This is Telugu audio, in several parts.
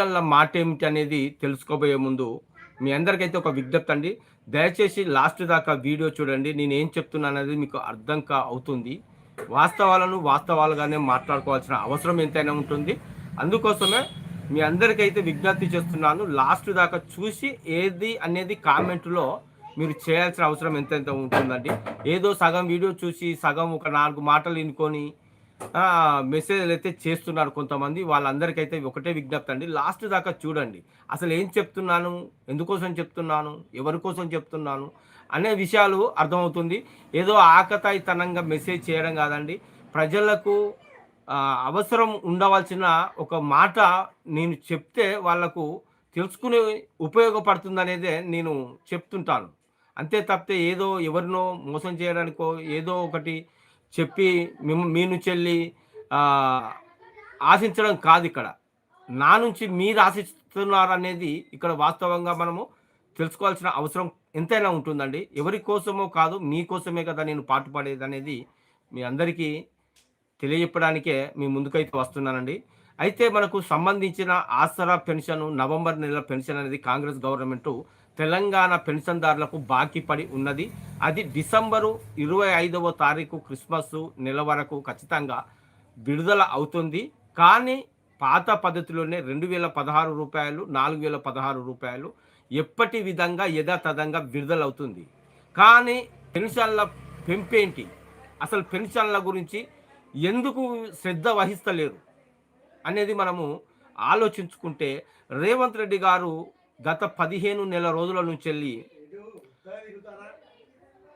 ఎన్నికల మాట ఏమిటి అనేది తెలుసుకోబోయే ముందు మీ అందరికైతే ఒక విజ్ఞప్తి అండి. దయచేసి లాస్ట్ దాకా వీడియో చూడండి. నేను ఏం చెప్తున్నా అనేది మీకు అర్థం కా అవుతుంది. వాస్తవాలను వాస్తవాలుగానే మాట్లాడుకోవాల్సిన అవసరం ఎంతైనా ఉంటుంది. అందుకోసమే మీ అందరికైతే విజ్ఞప్తి చేస్తున్నాను. లాస్ట్ దాకా చూసి ఏది అనేది కామెంట్లో మీరు చేయాల్సిన అవసరం ఎంతెంత ఉంటుందండి. ఏదో సగం వీడియో చూసి సగం ఒక నాలుగు మాటలు వినుకొని మెసేజ్లు అయితే చేస్తున్నారు కొంతమంది. వాళ్ళందరికైతే ఒకటే విజ్ఞప్తి అండి. లాస్ట్ దాకా చూడండి. అసలు ఏం చెప్తున్నాను? ఎందుకోసం చెప్తున్నాను? ఎవరి కోసం చెప్తున్నాను? అనే విషయాలు అర్థమవుతుంది. ఏదో ఆకతాయితనంగా మెసేజ్ చేయడం కాదండి. ప్రజలకు అవసరం ఉండవలసిన ఒక మాట నేను చెప్తే వాళ్ళకు తెలుసుకునే ఉపయోగపడుతుంది అనేదే నేను చెప్తుంటాను. అంతే తప్పితే ఏదో ఎవరినో మోసం చేయడానికో ఏదో ఒకటి చెప్పి మీ నుంచి వెళ్ళి ఆశించడం కాదు ఇక్కడ. నా నుంచి మీరు ఆశిస్తున్నారు అనేది ఇక్కడ వాస్తవంగా మనము తెలుసుకోవాల్సిన అవసరం ఎంతైనా ఉంటుందండి. ఎవరి కోసమో కాదు మీకోసమే కదా నేను పాటు పాడేది అనేది మీ అందరికీ తెలియజెప్పడానికే మీ ముందుకైతే వస్తున్నానండి. అయితే మనకు సంబంధించిన ఆసరా పెన్షన్ నవంబర్ నెల పెన్షన్ అనేది కాంగ్రెస్ గవర్నమెంట్ తెలంగాణ పెన్షన్దారులకు బాకీ పడి ఉన్నది. అది డిసెంబరు ఇరవై ఐదవ తారీఖు క్రిస్మస్ నెల వరకు ఖచ్చితంగా విడుదల అవుతుంది. కానీ పాత పద్ధతిలోనే రెండు వేల పదహారు రూపాయలు నాలుగు వేల పదహారు రూపాయలు ఎప్పటి విధంగా యథాతథంగా విడుదలవుతుంది కానీ పెన్షన్ల పెంపేంటి? అసలు పెన్షన్ల గురించి ఎందుకు శ్రద్ధ వహిస్తలేరు? అనేది మనము ఆలోచించుకుంటే రేవంత్ రెడ్డి గారు గత పదిహేను నెల రోజుల నుంచి వెళ్ళి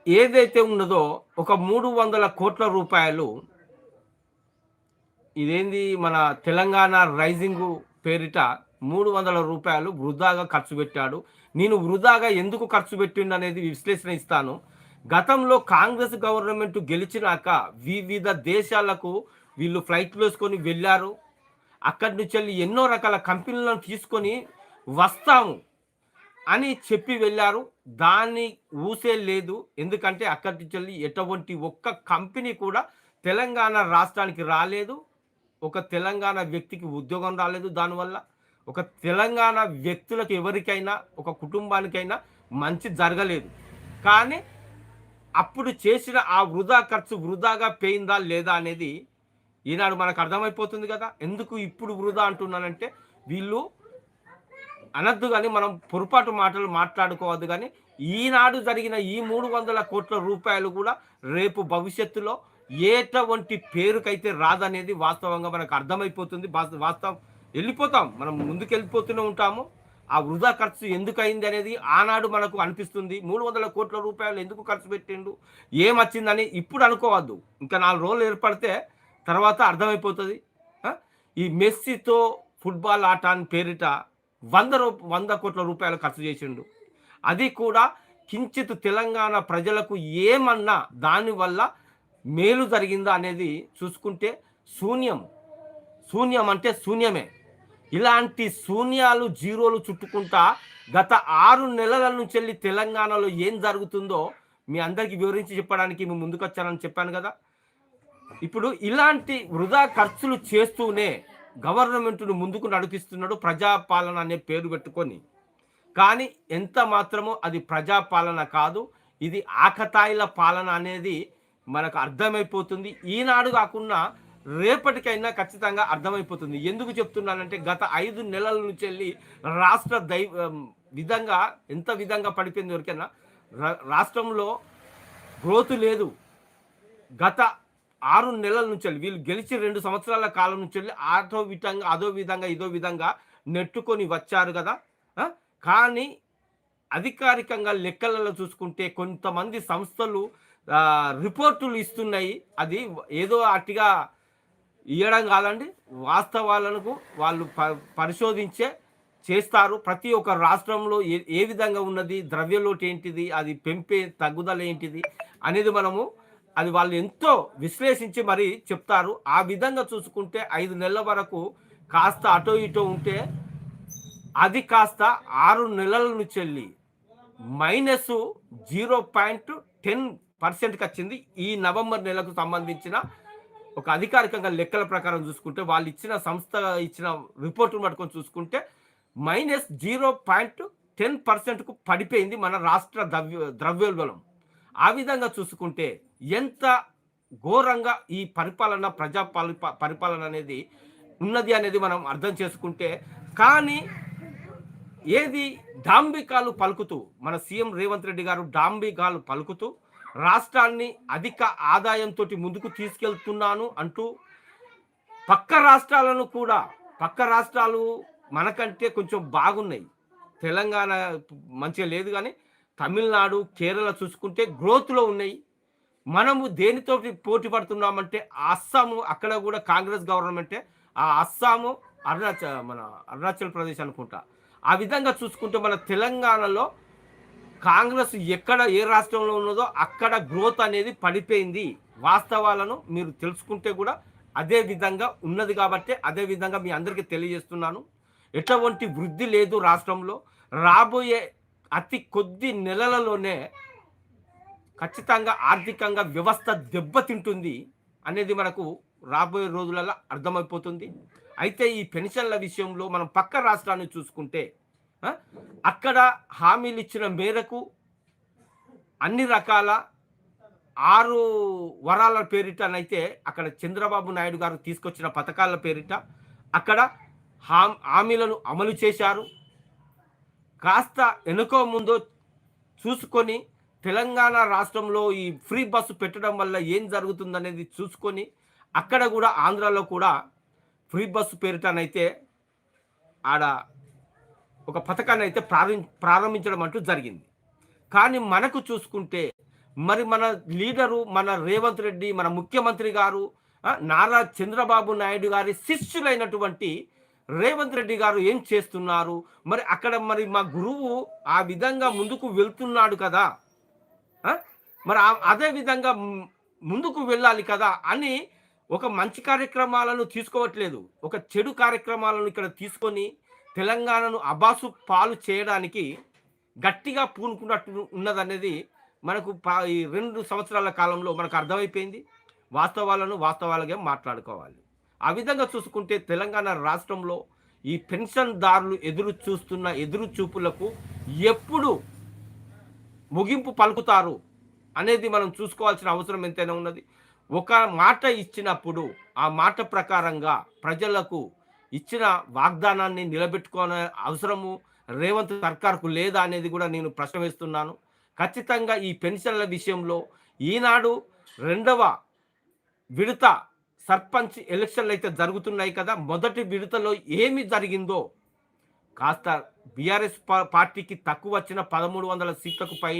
ఏదైతే ఉన్నదో ఒక మూడు వందల కోట్ల రూపాయలు ఇదేంది మన తెలంగాణ రైజింగ్ పేరిట మూడు వందల రూపాయలు వృధాగా ఖర్చు పెట్టాడు. నేను వృధాగా ఎందుకు ఖర్చు పెట్టిండు అనేది విశ్లేషణ ఇస్తాను. గతంలో కాంగ్రెస్ గవర్నమెంట్ గెలిచినాక వివిధ దేశాలకు వీళ్ళు ఫ్లైట్లు వేసుకొని వెళ్ళారు. అక్కడి నుంచి వెళ్ళి ఎన్నో రకాల కంపెనీలను తీసుకొని వస్తాము అని చెప్పి వెళ్ళారు. దాన్ని ఊసే లేదు. ఎందుకంటే అక్కడి నుంచి వెళ్ళి ఎటువంటి ఒక్క కంపెనీ కూడా తెలంగాణ రాష్ట్రానికి రాలేదు. ఒక తెలంగాణ వ్యక్తికి ఉద్యోగం రాలేదు దానివల్ల. ఒక తెలంగాణ వ్యక్తులకు ఎవరికైనా ఒక కుటుంబానికైనా మంచి జరగలేదు. కానీ అప్పుడు చేసిన ఆ వృధా ఖర్చు వృధాగా పోయిందా లేదా అనేది ఈనాడు మనకు అర్థమైపోతుంది కదా. ఎందుకు ఇప్పుడు వృధా అంటున్నానంటే వీళ్ళు అనద్దు కానీ మనం పొరపాటు మాటలు మాట్లాడుకోవద్దు కానీ ఈనాడు జరిగిన ఈ మూడు వందల కోట్ల రూపాయలు కూడా రేపు భవిష్యత్తులో ఏటువంటి పేరుకైతే రాదనేది వాస్తవంగా మనకు అర్థమైపోతుంది. వాస్తవం వెళ్ళిపోతాం. మనం ముందుకు వెళ్ళిపోతూనే ఉంటాము. ఆ వృధా ఖర్చు ఎందుకు అయింది అనేది ఆనాడు మనకు అనిపిస్తుంది. మూడు వందల కోట్ల రూపాయలు ఎందుకు ఖర్చు పెట్టిండు? ఏమొచ్చిందని ఇప్పుడు అనుకోవద్దు. ఇంకా నాలుగు రోజులు ఏర్పడితే తర్వాత అర్థమైపోతుంది. ఈ మెస్సీతో ఫుట్బాల్ ఆట అని పేరిట వంద రూ వంద కోట్ల రూపాయలు ఖర్చు చేసిండు. అది కూడా కించిత్ తెలంగాణ ప్రజలకు ఏమన్నా దానివల్ల మేలు జరిగిందా అనేది చూసుకుంటే శూన్యం. శూన్యం అంటే శూన్యమే. ఇలాంటి శూన్యాలు జీరోలు చుట్టుకుంటా గత ఆరు నెలల నుంచి వెళ్ళి తెలంగాణలో ఏం జరుగుతుందో మీ అందరికీ వివరించి చెప్పడానికి మేము ముందుకొచ్చానని చెప్పాను కదా. ఇప్పుడు ఇలాంటి వృధా ఖర్చులు చేస్తూనే గవర్నమెంట్ను ముందుకు నడిపిస్తున్నాడు ప్రజాపాలన అనే పేరు పెట్టుకొని. కానీ ఎంత మాత్రమో అది ప్రజాపాలన కాదు ఇది ఆకతాయిల పాలన అనేది మనకు అర్థమైపోతుంది. ఈనాడు కాకుండా రేపటికైనా ఖచ్చితంగా అర్థమైపోతుంది. ఎందుకు చెప్తున్నానంటే గత ఐదు నెలల నుంచి వెళ్ళి రాష్ట్ర దై విధంగా ఎంత విధంగా పడిపోయింది ఎవరికైనా రాష్ట్రంలో గ్రోత్ లేదు. గత ఆరు నెలల నుంచి వీళ్ళు గెలిచి రెండు సంవత్సరాల కాలం నుంచి వెళ్ళి ఆటో విధంగా అదో విధంగా ఇదో విధంగా నెట్టుకొని వచ్చారు కదా. కానీ అధికారికంగా లెక్కలలో చూసుకుంటే కొంతమంది సంస్థలు రిపోర్టులు ఇస్తున్నాయి. అది ఏదో అట్టిగా ఇవ్వడం కాదండి. వాస్తవాలకు వాళ్ళు ప పరిశోధించే చేస్తారు. ప్రతి ఒక్క రాష్ట్రంలో ఏ ఏ విధంగా ఉన్నది ద్రవ్యలోటు ఏంటిది అది పెంపే తగ్గుదల ఏంటిది అనేది మనము అది వాళ్ళు ఎంతో విశ్లేషించి మరి చెప్తారు. ఆ విధంగా చూసుకుంటే ఐదు నెలల వరకు కాస్త అటో ఇటో ఉంటే అది కాస్త ఆరు నెలల నుంచి వెళ్ళి మైనస్ జీరో పాయింట్ టెన్ పర్సెంట్కి వచ్చింది. ఈ నవంబర్ నెలకు సంబంధించిన ఒక అధికారికంగా లెక్కల ప్రకారం చూసుకుంటే వాళ్ళు ఇచ్చిన సంస్థ ఇచ్చిన రిపోర్టును పట్టుకొని చూసుకుంటే మైనస్ జీరో పాయింట్ టెన్ పర్సెంట్కు పడిపోయింది మన రాష్ట్ర ద్రవ్య ద్రవ్యోల్బలం ఆ విధంగా చూసుకుంటే ఎంత ఘోరంగా ఈ పరిపాలన ప్రజా పరిపాలన అనేది ఉన్నది అనేది మనం అర్థం చేసుకుంటే కానీ ఏది డాంబికాలు పలుకుతూ మన సీఎం రేవంత్ రెడ్డి గారు డాంబికాలు పలుకుతూ రాష్ట్రాన్ని అధిక ఆదాయంతో ముందుకు తీసుకెళ్తున్నాను అంటూ పక్క రాష్ట్రాలను కూడా పక్క రాష్ట్రాలు మనకంటే కొంచెం బాగున్నాయి. తెలంగాణ మంచిగా లేదు కానీ తమిళనాడు కేరళ చూసుకుంటే గ్రోత్లో ఉన్నాయి. మనము దేనితో పోటీ పడుతున్నామంటే అస్సాము అక్కడ కూడా కాంగ్రెస్ గవర్నమెంటే. ఆ అస్సాము అరుణాచల్ మన అరుణాచల్ ప్రదేశ్ అనుకుంటా. ఆ విధంగా చూసుకుంటే మన తెలంగాణలో కాంగ్రెస్ ఎక్కడ ఏ రాష్ట్రంలో ఉన్నదో అక్కడ గ్రోత్ అనేది పడిపోయింది. వాస్తవాలను మీరు తెలుసుకుంటే కూడా అదే విధంగా ఉన్నది కాబట్టి అదే విధంగా మీ అందరికీ తెలియజేస్తున్నాను. ఎటువంటి వృద్ధి లేదు రాష్ట్రంలో. రాబోయే అతి కొద్ది నెలలలోనే ఖచ్చితంగా ఆర్థికంగా వ్యవస్థ దెబ్బతింటుంది అనేది మనకు రాబోయే రోజులలో అర్థమైపోతుంది. అయితే ఈ పెన్షన్ల విషయంలో మనం పక్క రాష్ట్రాన్ని చూసుకుంటే అక్కడ హామీలు ఇచ్చిన మేరకు అన్ని రకాల ఆరు వరాల పేరిటనైతే అక్కడ చంద్రబాబు నాయుడు గారు తీసుకొచ్చిన పథకాల పేరిట అక్కడ హామీలను అమలు చేశారు. కాస్త వెనుకో ముందో చూసుకొని తెలంగాణ రాష్ట్రంలో ఈ ఫ్రీ బస్సు పెట్టడం వల్ల ఏం జరుగుతుందనేది చూసుకొని అక్కడ కూడా ఆంధ్రాలో కూడా ఫ్రీ బస్సు పేరిటనైతే ఆడ ఒక పథకాన్ని అయితే ప్రారంభ ప్రారంభించడం అంటూ జరిగింది. కానీ మనకు చూసుకుంటే మరి మన లీడరు మన రేవంత్ రెడ్డి మన ముఖ్యమంత్రి గారు నారా చంద్రబాబు నాయుడు గారి శిష్యులైనటువంటి రేవంత్ రెడ్డి గారు ఏం చేస్తున్నారు? మరి అక్కడ మరి మా గురువు ఆ విధంగా ముందుకు వెళ్తున్నాడు కదా? మరి అదే విధంగా ముందుకు వెళ్ళాలి కదా అని ఒక మంచి కార్యక్రమాలను తీసుకోవట్లేదు. ఒక చెడు కార్యక్రమాలను ఇక్కడ తీసుకొని తెలంగాణను అబాసు పాలు చేయడానికి గట్టిగా పూనుకున్నట్టు ఉన్నదనేది మనకు ఈ రెండు సంవత్సరాల కాలంలో మనకు అర్థమైపోయింది. వాస్తవాలను వాస్తవాలుగా మాట్లాడుకోవాలి. ఆ విధంగా చూసుకుంటే తెలంగాణ రాష్ట్రంలో ఈ పెన్షన్దారులు ఎదురు చూస్తున్న ఎదురు చూపులకు ఎప్పుడు ముగింపు పలుకుతారు అనేది మనం చూసుకోవాల్సిన అవసరం ఎంతైనా ఉన్నది. ఒక మాట ఇచ్చినప్పుడు ఆ మాట ప్రకారంగా ప్రజలకు ఇచ్చిన వాగ్దానాన్ని నిలబెట్టుకోనే అవసరము రేవంత్ సర్కార్కు లేదా అనేది కూడా నేను ప్రశ్న వేస్తున్నాను. ఖచ్చితంగా ఈ పెన్షన్ల విషయంలో ఈనాడు రెండవ విడత సర్పంచ్ ఎలక్షన్లు అయితే జరుగుతున్నాయి కదా మొదటి విడతలో ఏమి జరిగిందో కాస్త బీఆర్ఎస్ పార్టీకి తక్కువ వచ్చిన పదమూడు వందల సీట్లకు పై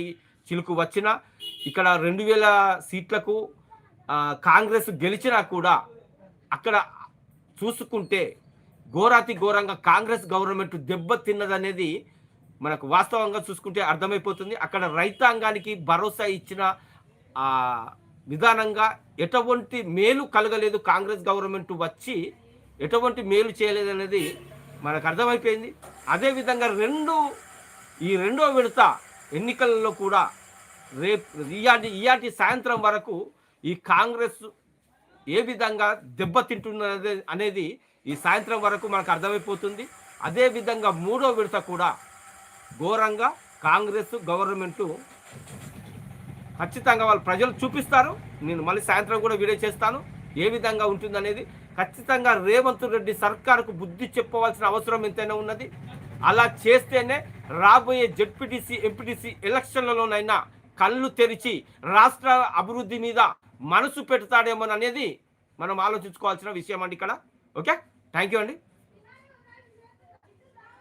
చిలుకు వచ్చిన ఇక్కడ రెండు వేల సీట్లకు కాంగ్రెస్ గెలిచినా కూడా అక్కడ చూసుకుంటే ఘోరాతి ఘోరంగా కాంగ్రెస్ గవర్నమెంట్ దెబ్బతిన్నదనేది మనకు వాస్తవంగా చూసుకుంటే అర్థమైపోతుంది. అక్కడ రైతాంగానికి భరోసా ఇచ్చిన విధానంగా ఎటువంటి మేలు కలగలేదు కాంగ్రెస్ గవర్నమెంట్ వచ్చి ఎటువంటి మేలు చేయలేదనేది మనకు అర్థమైపోయింది. అదేవిధంగా రెండు ఈ రెండో విడత ఎన్నికలలో కూడా రేపు ఇయాటి ఇయాటి సాయంత్రం వరకు ఈ కాంగ్రెస్ ఏ విధంగా దెబ్బతింటున్నది అనేది ఈ సాయంత్రం వరకు మనకు అర్థమైపోతుంది. అదేవిధంగా మూడో విడత కూడా ఘోరంగా కాంగ్రెస్ గవర్నమెంటు ఖచ్చితంగా వాళ్ళు ప్రజలు చూపిస్తారు. నేను మళ్ళీ సాయంత్రం కూడా వీడియో చేస్తాను. ఏ విధంగా ఉంటుందనేది ఖచ్చితంగా రేవంత్ రెడ్డి సర్కారుకు బుద్ధి చెప్పవలసిన అవసరం ఎంతైనా ఉన్నది. అలా చేస్తేనే రాబోయే జెడ్పీటీసీ ఎంపీటీసీ ఎలక్షన్లలోనైనా కళ్ళు తెరిచి రాష్ట్ర అభివృద్ధి మీద మనసు పెడతాడేమోననేది మనం ఆలోచించుకోవాల్సిన విషయం అండి ఇక్కడ. ఓకే? థ్యాంక్ యూ అండి.